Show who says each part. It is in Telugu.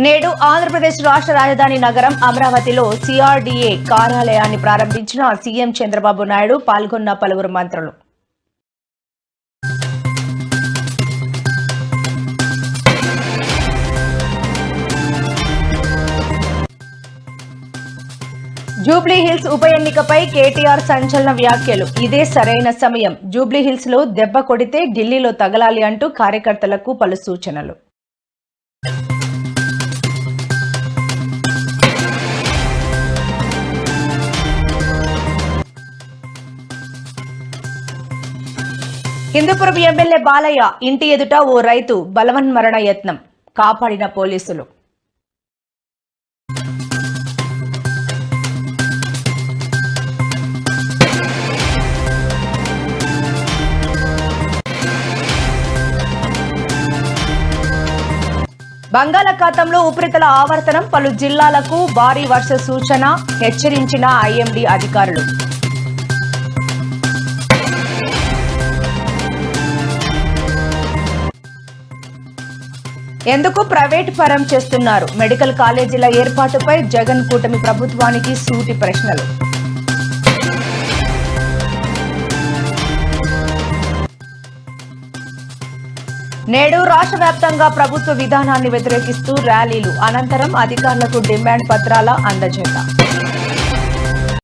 Speaker 1: నేడు ఆంధ్రప్రదేశ్ రాష్ట్ర రాజధాని నగరం అమరావతిలో సిఆర్డీఏ కార్యాలయాన్ని ప్రారంభించిన సీఎం చంద్రబాబు నాయుడు పాల్గొన్న పలువురు మంత్రులు. జూబ్లీ హిల్స్ ఉప ఎన్నికపై కేటీఆర్ సంచలన వ్యాఖ్యలు. ఇదే సరైన సమయం. జూబ్లీహిల్స్లో దెబ్బ కొడితే ఢిల్లీలో తగలాలి అంటూ కార్యకర్తలకు పలు సూచనలు. హిందూపురం ఎమ్మెల్యే బాలయ్య ఇంటి ఎదుట ఓ రైతు బలవన్మరణ యత్నం కాపాడిన పోలీసులు. బంగాళాఖాతంలో ఉపరితల ఆవర్తనం పలు జిల్లాలకు భారీ వర్ష సూచన హెచ్చరించిన ఐఎండీ అధికారులు. ఎందుకు ప్రైవేట్ పరం చేస్తున్నారు? మెడికల్ కాలేజీల ఏర్పాటుపై జగన్ కూటమి ప్రభుత్వానికి సూటి ప్రశ్నలు. నేడు రాష్ట్ర వ్యాప్తంగా ప్రభుత్వ విధానాన్ని వ్యతిరేకిస్తూ ర్యాలీలు. అనంతరం అధికారులకు డిమాండ్ పత్రాల అందజేత.